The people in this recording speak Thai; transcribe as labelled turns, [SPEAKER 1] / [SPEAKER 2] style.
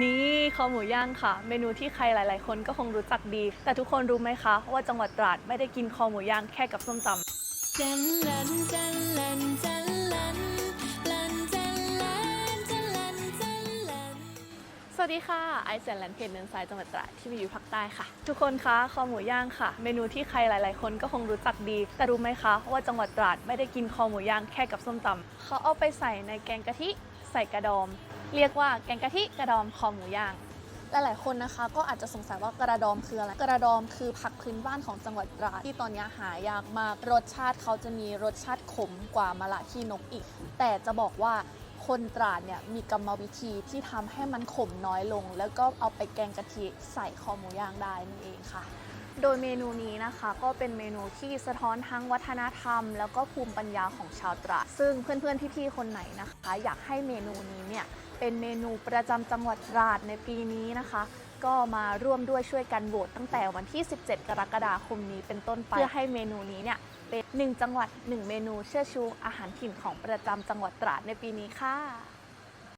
[SPEAKER 1] นี่คอหมูย่างค่ะ เมนูที่ใครหลาย ๆ คนก็คงรู้จักดี แต่ทุกคนรู้ไหมคะ ว่าจังหวัดตราดไม่ได้กินคอหมูย่างแค่กับส้มตำ
[SPEAKER 2] จันลันจันลันจันลันลันจันลันจันลันจันลัน
[SPEAKER 1] สวัสดีค่ะ ไอซ์แซนแลนด์เพจเนินทรายจังหวัดตราดที่มีอยู่ภาคใต้ค่ะ ทุกคนคะคอหมูย่างค่ะ เมนูที่ใครหลาย ๆ คนก็คงรู้จักดี แต่รู้ไหมคะว่าจังหวัดตราดไม่ได้กินคอหมูย่างแค่กับส้มตำเขาเอาไปใส่ในแกงกะทิใส่กระดอม เรียกว่าแกงกะทิกระดอมคอหมูย่างหลายๆคนนะคะก็อาจจะสงสัยว่ากระดอมคืออะไร กระดอมคือผักพื้นบ้านของจังหวัดตราดที่ตอนนี้หายากมาก รสชาติเขาจะมีรสชาติขมกว่ามะละขี้นกอีก แต่จะบอกว่า คนตราดเนี่ยมีกรรมวิธีที่ทำให้มันขมน้อยลง แล้วก็เอาไปแกงกะทิใส่คอหมูย่างได้นั่นเองค่ะ โดยเมนูนี้นะคะก็เป็นเมนูที่สะท้อนทั้งวัฒนธรรม แล้วก็ภูมิปัญญาของชาวตราดซึ่งเพื่อนๆพี่ๆคนไหนนะคะ อยากให้เมนูนี้เนี่ยเป็นเมนูประจำจังหวัดตราดในปีนี้นะคะ ก็มาร่วมด้วยช่วยกันโหวตตั้งแต่วันที่ 17 กรกฎาคมนี้เป็นต้นไปเพื่อให้เมนูนี้เนี่ยเป็นหนึ่งจังหวัดหนึ่งเมนูเชื่อชูอาหารถิ่นของประจำจังหวัดตราดในปีนี้ค่ะ